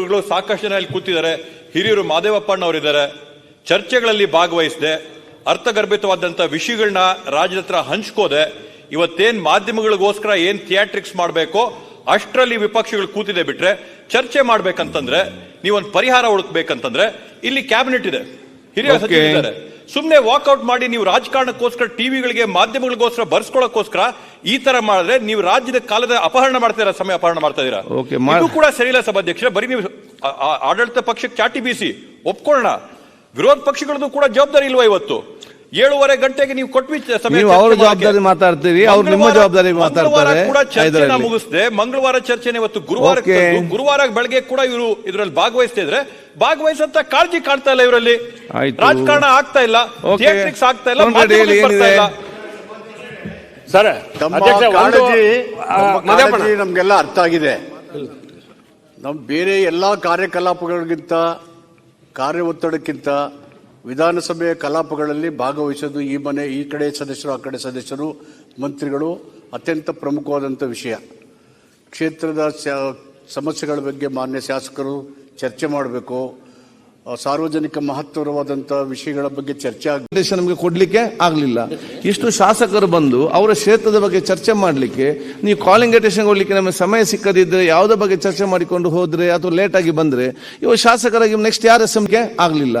ಸಾಕಷ್ಟು ಜನ ಇಲ್ಲಿ ಕೂತಿದ್ದಾರೆ. ಹಿರಿಯರು ಮಾದೇವಪ್ಪಣ್ಣವರಿದ್ದಾರೆ ಚರ್ಚೆಗಳಲ್ಲಿ ಭಾಗವಹಿಸಿದೆ. ಅರ್ಥಗರ್ಭಿತವಾದಂತ ವಿಷಯಗಳನ್ನ ರಾಜ್ಯದ ಹತ್ರ ಹಂಚ್ಕೋದೆ. ಇವತ್ತೇನ್ ಮಾಧ್ಯಮಗಳಿಗೋಸ್ಕರ ಏನ್ ಥಿಯಾಟ್ರಿಕ್ಸ್ ಮಾಡಬೇಕೋ ಅಷ್ಟರಲ್ಲಿ ವಿಪಕ್ಷಗಳು ಕೂತಿದೆ ಬಿಟ್ರೆ ಚರ್ಚೆ ಮಾಡ್ಬೇಕಂತಂದ್ರೆ ನೀವೊಂದು ಪರಿಹಾರ ಹುಡುಕ್ಬೇಕಂತಂದ್ರೆ ಇಲ್ಲಿ ಕ್ಯಾಬಿನೆಟ್ ಇದೆ. ಹಿರಿಯ ಸುಮ್ನೆ ಸಚಿವರಿದ್ದಾರೆ. ಸುಮ್ಮನೆ ವಾಕ್ಔಟ್ ಮಾಡಿ ನೀವು ರಾಜಕಾರಣಕ್ಕೋಸ್ಕರ ಟಿವಿಗಳಿಗೆ ಮಾಧ್ಯಮಗಳಿಗೋಸ್ಕರ ಬರ್ಸ್ಕೊಳ್ಳೋಕೋಸ್ಕರ ಈ ತರ ಮಾಡಿದ್ರೆ ನೀವು ರಾಜ್ಯದ ಕಾಲದ ಅಪಹರಣ ಮಾಡ್ತೀರಾ ಸಮಯ ಅಪಹರಣ ಮಾಡ್ತಾ ಇದೀರಾ ಇದು ಕೂಡ ಸರಿಯಿಲ್ಲ ಸಭಾಧ್ಯಕ್ಷ ಬರೀ ನೀವು ಆಡಳಿತ ಪಕ್ಷಕ್ಕೆ ಚಾಟಿ ಬೀಸಿ ಒಪ್ಕೊಳ್ಳೋಣ. ವಿರೋಧ ಪಕ್ಷಗಳದ್ದು ಕೂಡ ಜವಾಬ್ದಾರಿ ಇಲ್ವಾ ಇವತ್ತು? ಏಳುವರೆ ಗಂಟೆಗೆ ನೀವು ಕೊಟ್ವಿ ಸಮಯ ಅವ್ರ ಜವಾಬ್ದಾರಿ ಮಾತಾಡ್ತೀರಿ, ಅವ್ರು ನಿಮ್ಮ ಜವಾಬ್ದಾರಿ ಮಾತಾಡ್ತಾರೆ. ಕೂಡ ಚರ್ಚೆನ. ಮುಗಿಸ್ದೆ ಮಂಗಳವಾರ ಚರ್ಚೆನ ಇವತ್ತು ಗುರುವಾರ ಗುರುವಾರ ಬೆಳಗ್ಗೆ ಕೂಡ ಇವರು ಇದರಲ್ಲಿ ಭಾಗವಹಿಸ್ತಾ ಇದ್ರೆ ಭಾಗವಹಿಸಂತ ಕಾಳಜಿ ಕಾಣ್ತಾ ಇಲ್ಲ ಇವರಲ್ಲಿ. ರಾಜಕಾರಣ ಆಗ್ತಾ ಇಲ್ಲ ಆಗ್ತಾ ಇಲ್ಲ. ಕಾಳಜಿ ನಮ್ಗೆಲ್ಲ ಅರ್ಥ ಆಗಿದೆ. ನಮ್ ಬೇರೆ ಎಲ್ಲಾ ಕಾರ್ಯಕಲಾಪಗಳಿಗಿಂತ ಕಾರ್ಯ ಒತ್ತಡಕ್ಕಿಂತ ವಿಧಾನಸಭೆಯ ಕಲಾಪಗಳಲ್ಲಿ ಭಾಗವಹಿಸೋದು ಈ ಮನೆ ಈ ಕಡೆ ಸದಸ್ಯರು ಆ ಕಡೆ ಸದಸ್ಯರು ಮಂತ್ರಿಗಳು ಅತ್ಯಂತ ಪ್ರಮುಖವಾದಂಥ ವಿಷಯ. ಕ್ಷೇತ್ರದ ಸಮಸ್ಯೆಗಳ ಬಗ್ಗೆ ಮಾನ್ಯ ಶಾಸಕರು ಚರ್ಚೆ ಮಾಡಬೇಕು. ಸಾರ್ವಜನಿಕ ಮಹತ್ವರವಾದಂಥ ವಿಷಯಗಳ ಬಗ್ಗೆ ಚರ್ಚೆ ಆಗಿದೆ ನಮಗೆ ಕೊಡ್ಲಿಕ್ಕೆ ಆಗಲಿಲ್ಲ. ಇಷ್ಟು ಶಾಸಕರು ಬಂದು ಅವರ ಕ್ಷೇತ್ರದ ಬಗ್ಗೆ ಚರ್ಚೆ ಮಾಡಲಿಕ್ಕೆ, ನೀವು ಕಾಲಿಂಗ್ ಅಟೆಷನ್ ಕೊಡ್ಲಿಕ್ಕೆ ನಮಗೆ ಸಮಯ ಸಿಕ್ಕದಿದ್ರೆ ಯಾವುದೇ ಬಗ್ಗೆ ಚರ್ಚೆ ಮಾಡಿಕೊಂಡು ಹೋದರೆ ಅಥವಾ ಲೇಟಾಗಿ ಬಂದರೆ ಬಂದ್ರೆ ಇವ ಶಾಸಕರಾಗಿ ನೆಕ್ಸ್ಟ್ ಯಾರ ಸಮಯಕ್ಕೆ ಆಗ್ಲಿಲ್ಲ.